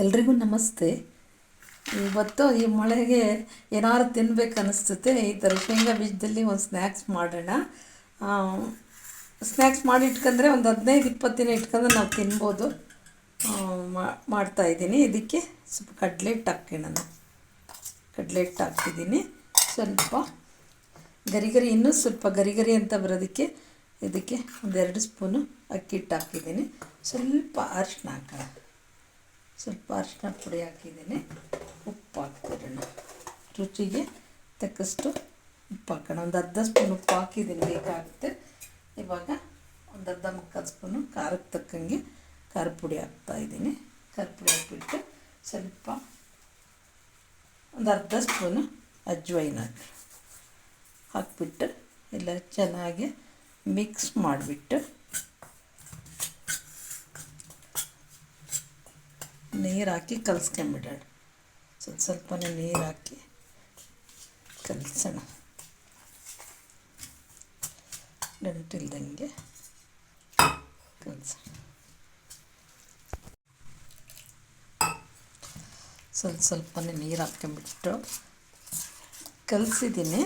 ಎಲ್ರಿಗೂ ನಮಸ್ತೆ. ಇವತ್ತು ಈ ಮಳೆಗೆ ಏನಾದ್ರು ತಿನ್ಬೇಕು ಅನಿಸ್ತತೆ ಈ ಥರ ಶೇಂಗಾ ಬೀಜದಲ್ಲಿ ಒಂದು ಸ್ನ್ಯಾಕ್ಸ್ ಮಾಡೋಣ. ಸ್ನ್ಯಾಕ್ಸ್ ಮಾಡಿ ಇಟ್ಕೊಂಡ್ರೆ ಒಂದು ಹದಿನೈದು, ಇಪ್ಪತ್ತು ದಿನ ಇಟ್ಕೊಂಡ್ರೆ ನಾವು ತಿನ್ಬೋದು. ಮಾಡ್ತಾಯಿದ್ದೀನಿ ಇದಕ್ಕೆ ಸ್ವಲ್ಪ ಕಡಲೆ ಹಿಟ್ಟು ನಾನು. ಕಡಲೆ ಹಿಟ್ಟು ಹಾಕಿದ್ದೀನಿ ಸ್ವಲ್ಪ ಗರಿ ಇನ್ನೂ ಸ್ವಲ್ಪ ಗರಿ ಗರಿ ಅಂತ ಬರೋದಕ್ಕೆ ಇದಕ್ಕೆ ಒಂದೆರಡು ಸ್ಪೂನು ಅಕ್ಕಿ ಹಿಟ್ಟು ಹಾಕಿದ್ದೀನಿ ಸ್ವಲ್ಪ ಅರಿಶಿನ ಹಾಕೋಣ. ಸ್ವಲ್ಪ ಅರಿಶಿನ ಪುಡಿ ಹಾಕಿದ್ದೀನಿ. ಉಪ್ಪು ಹಾಕ್ತಿರೋಣ ರುಚಿಗೆ ತಕ್ಕಷ್ಟು ಉಪ್ಪು ಹಾಕೋಣ. ಒಂದು ಅರ್ಧ ಸ್ಪೂನ್ ಉಪ್ಪು ಹಾಕಿದ್ದೀನಿ, ಬೇಕಾಗುತ್ತೆ. ಇವಾಗ ಒಂದು ಅರ್ಧ ಮುಕ್ಕಾಲು ಸ್ಪೂನು ಖಾರಕ್ಕೆ ತಕ್ಕಂಗೆ ಖಾರ ಪುಡಿ ಹಾಕ್ತಾಯಿದ್ದೀನಿ ಖಾರ ಪುಡಿ ಹಾಕ್ಬಿಟ್ಟು ಸ್ವಲ್ಪ ಒಂದು ಅರ್ಧ ಸ್ಪೂನು ಅಜ್ವೈನ್ ಹಾಕಿ. ಹಾಕ್ಬಿಟ್ಟು ಎಲ್ಲ ಚೆನ್ನಾಗಿ ಮಿಕ್ಸ್ ಮಾಡಿಬಿಟ್ಟು ನೀರು ಹಾಕಿ ಕಲಿಸ್ಕೊಂಬಿಡೋಣ. ಸ್ವಲ್ಪ ಸ್ವಲ್ಪನೇ ನೀರು ಹಾಕಿ ಕಲಿಸೋಣ. ಗಂಟಿಲ್ದಂಗೆ ಕಲಿಸೋಣ. ಸ್ವಲ್ಪ ಸ್ವಲ್ಪನೇ ನೀರು ಹಾಕೊಂಡ್ಬಿಟ್ಟು ಕಲಿಸಿದ್ದೀನಿ.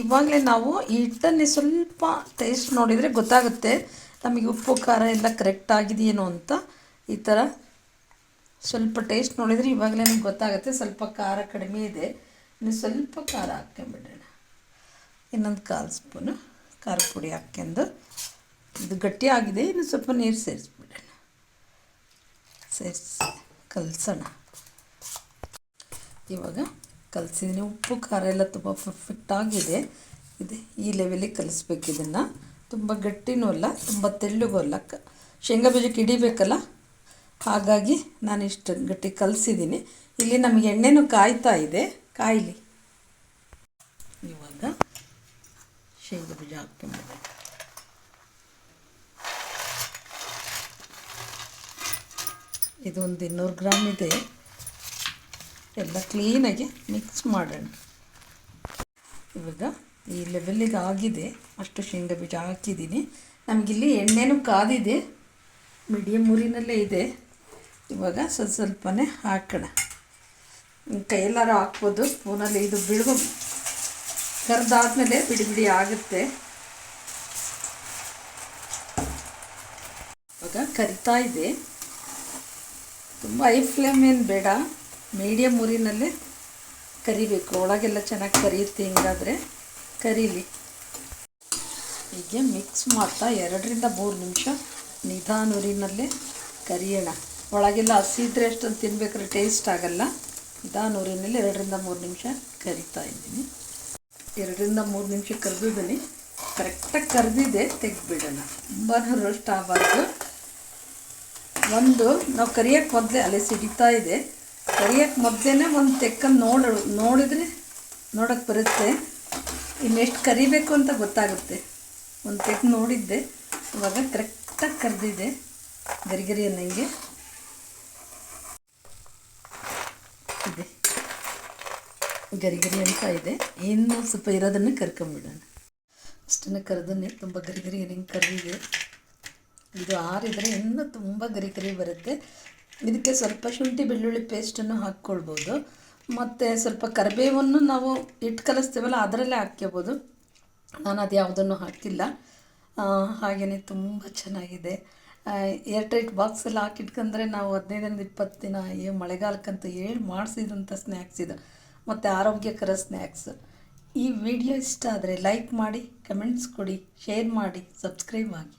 ಇವಾಗಲೇ ನಾವು ಈ ಹಿಟ್ಟನ್ನೇ ಸ್ವಲ್ಪ ಟೇಸ್ಟ್ ನೋಡಿದರೆ ಗೊತ್ತಾಗುತ್ತೆ ನಮಗೆ ಉಪ್ಪು, ಖಾರ ಎಲ್ಲ ಕರೆಕ್ಟ್ ಆಗಿದೆಯೇನೋ ಅಂತ ಈ ಥರ ಸ್ವಲ್ಪ ಟೇಸ್ಟ್ ನೋಡಿದರೆ ಇವಾಗಲೇ ನಿಮ್ಗೆ ಗೊತ್ತಾಗುತ್ತೆ, ಸ್ವಲ್ಪ ಖಾರ ಕಡಿಮೆ ಇದೆ. ಇನ್ನು ಸ್ವಲ್ಪ ಖಾರ ಹಾಕ್ಕೊಂಬಿಡೋಣ ಇನ್ನೊಂದು ಕಾಲು ಸ್ಪೂನು ಖಾರ ಪುಡಿ ಹಾಕ್ಕೊಂಡು. ಇದು ಗಟ್ಟಿಯಾಗಿದೆ ಇನ್ನು ಸ್ವಲ್ಪ ನೀರು ಸೇರಿಸ್ಬಿಡೋಣ. ಸೇರಿಸಿ, ಕಲಸೋಣ. ಇವಾಗ ಕಲಸಿದ್ದೀನಿ. ಉಪ್ಪು, ಖಾರ ಎಲ್ಲ ತುಂಬ ಪರ್ಫೆಕ್ಟ್ ಆಗಿದೆ. ಇದೆ ಈ ಲೆವೆಲಿಗೆ ಕಲಿಸ್ಬೇಕು ಇದನ್ನು. ತುಂಬ ಗಟ್ಟಿನೂ ಅಲ್ಲ, ತುಂಬ ತೆಳ್ಳಗೂ ಅಲ್ಲ. ಶೇಂಗಾ ಬೀಜಕ್ಕೆ ಹಿಡಿಬೇಕಲ್ಲ? ಹಾಗಾಗಿ ನಾನು ಇಷ್ಟು ಗಟ್ಟಿ ಕಲಿಸಿದ್ದೀನಿ. ಇಲ್ಲಿ ನಮಗೆ ಎಣ್ಣೆನೂ ಕಾಯ್ತಾ ಇದೆ. ಕಾಯಲಿ. ಇವಾಗ ಶೇಂಗಾ ಬೀಜ ಹಾಕ್ತೀನಿ ಇದೊಂದು ಇನ್ನೂರು ಗ್ರಾಮ್ ಇದೆ. ಎಲ್ಲ ಕ್ಲೀನಾಗಿ ಮಿಕ್ಸ್ ಮಾಡೋಣ. ಇವಾಗ ಈ ಲೆವೆಲ್ಲಿಗೆ ಆಗಿದೆ. ಅಷ್ಟು ಶೇಂಗಾ ಬೀಜ ಹಾಕಿದ್ದೀನಿ. ನಮಗಿಲ್ಲಿ ಎಣ್ಣೆನೂ ಕಾದಿದೆ. ಮೀಡಿಯಮ್ ಊರಿನಲ್ಲೇ ಇದೆ. ಇವಾಗ ಸ್ವಲ್ಪ ಸ್ವಲ್ಪನೇ ಹಾಕೋಣ. ಕೈಯಲ್ಲಾರು ಹಾಕ್ಬೋದು. ಸ್ಪೂನಲ್ಲಿ ಇದು ಬಿಡುವ ಕರೆದಾದ್ಮೇಲೆ ಬಿಡಿ ಬಿಡಿ ಆಗುತ್ತೆ. ಇವಾಗ ಕರಿತಾ ಇದೆ. ತುಂಬ ಹೈ ಫ್ಲೇಮ್ ಏನು ಬೇಡ. ಮೀಡಿಯಮ್ ಉರಿನಲ್ಲೇ ಕರಿಬೇಕು. ಒಳಗೆಲ್ಲ ಚೆನ್ನಾಗಿ ಕರಿಯುತ್ತೆ ಹಿಂಗಾದರೆ. ಕರೀಲಿ. ಹೀಗೆ ಮಿಕ್ಸ್ ಮಾಡ್ತಾ ಎರಡರಿಂದ ಮೂರು ನಿಮಿಷ ನಿಧಾನ ಉರಿನಲ್ಲೇ ಕರಿಯೋಣ. ಒಳಗೆಲ್ಲ ಹಸಿ ಇದ್ರೆ ಅಷ್ಟೊಂದು ತಿನ್ಬೇಕಾದ್ರೆ ಟೇಸ್ಟ್ ಆಗಲ್ಲ. ನಿಧಾನ ಊರಿನಲ್ಲಿ ಎರಡರಿಂದ ಮೂರು ನಿಮಿಷ ಕರಿತಾ ಇದ್ದೀನಿ. ಎರಡರಿಂದ ಮೂರು ನಿಮಿಷ ಕರೆದಿದ್ದೀನಿ ಕರೆಕ್ಟಾಗಿ ಕರೆದಿದೆ ತೆಗ್ದುಬಿಡೋಣ. ತುಂಬ ರೋಸ್ಟ್ ಆಗಬಾರ್ದು. ಒಂದು, ನಾವು ಕರಿಯೋಕ್ಕೆ ಮೊದಲೇ ಅಲೆ ಸಿಡಿತಾ ಇದೆ. ಕರಿಯೋಕ್ಕೆ ಮೊದಲೇ ಒಂದು ತೆಕ್ಕನ್ನು ನೋಡ, ನೋಡಿದರೆ ನೋಡೋಕ್ಕೆ ಬರುತ್ತೆ. ಇನ್ನೆಷ್ಟು ಕರಿಬೇಕು ಅಂತ ಗೊತ್ತಾಗುತ್ತೆ. ಒಂದು ತೆಕ್ ನೋಡಿದ್ದೆ. ಇವಾಗ ಕರೆಕ್ಟಾಗಿ ಕರೆದಿದೆ ಗರಿಗರಿ ಅನ್ನಂಗೆ. ಇದೆ. ಗರಿಗರಿ ಅಂತ ಇದೆ. ಇನ್ನೂ ಸ್ವಲ್ಪ ಇರೋದನ್ನು ಕರ್ಕೊಂಬಿಡೋಣ. ಅಷ್ಟನ್ನು ಕರೆದನ್ನೇ ತುಂಬ ಗರಿಗರಿ ಏನೇನು ಕರಿದೆ ಇದು. ಆರಿದರೆ ಇನ್ನೂ ತುಂಬ ಗರಿ ಗರಿ ಬರುತ್ತೆ. ಇದಕ್ಕೆ ಸ್ವಲ್ಪ ಶುಂಠಿ ಬೆಳ್ಳುಳ್ಳಿ ಪೇಸ್ಟನ್ನು ಹಾಕ್ಕೊಳ್ಬೋದು. ಮತ್ತು ಸ್ವಲ್ಪ ಕರಿಬೇವನ್ನು ನಾವು ಇಟ್ಟು ಕಲಿಸ್ತೀವಲ್ಲ ಅದರಲ್ಲೇ ಹಾಕ್ಕೋಬೋದು. ನಾನು ಅದು ಯಾವುದನ್ನು ಹಾಕಿಲ್ಲ ಹಾಗೆಯೇ ತುಂಬ ಚೆನ್ನಾಗಿದೆ. ಏರ್ಟೈಟ್ ಬಾಕ್ಸಲ್ಲಿ ಹಾಕಿಟ್ಕಂದ್ರೆ ನಾವು ಹದಿನೈದರಿಂದ ಇಪ್ಪತ್ತು ದಿನ ಏ ಮಳೆಗಾಲಕ್ಕಂತ ಹೇಳಿ ಮಾಡಿಸಿದಂಥ ಸ್ನ್ಯಾಕ್ಸ್ ಇದು. ಮತ್ತು ಆರೋಗ್ಯಕರ ಸ್ನ್ಯಾಕ್ಸ್ ಈ ವಿಡಿಯೋ ಇಷ್ಟ ಆದರೆ ಲೈಕ್ ಮಾಡಿ ಕಮೆಂಟ್ಸ್ ಕೊಡಿ ಶೇರ್ ಮಾಡಿ ಸಬ್ಸ್ಕ್ರೈಬ್ ಆಗಿ.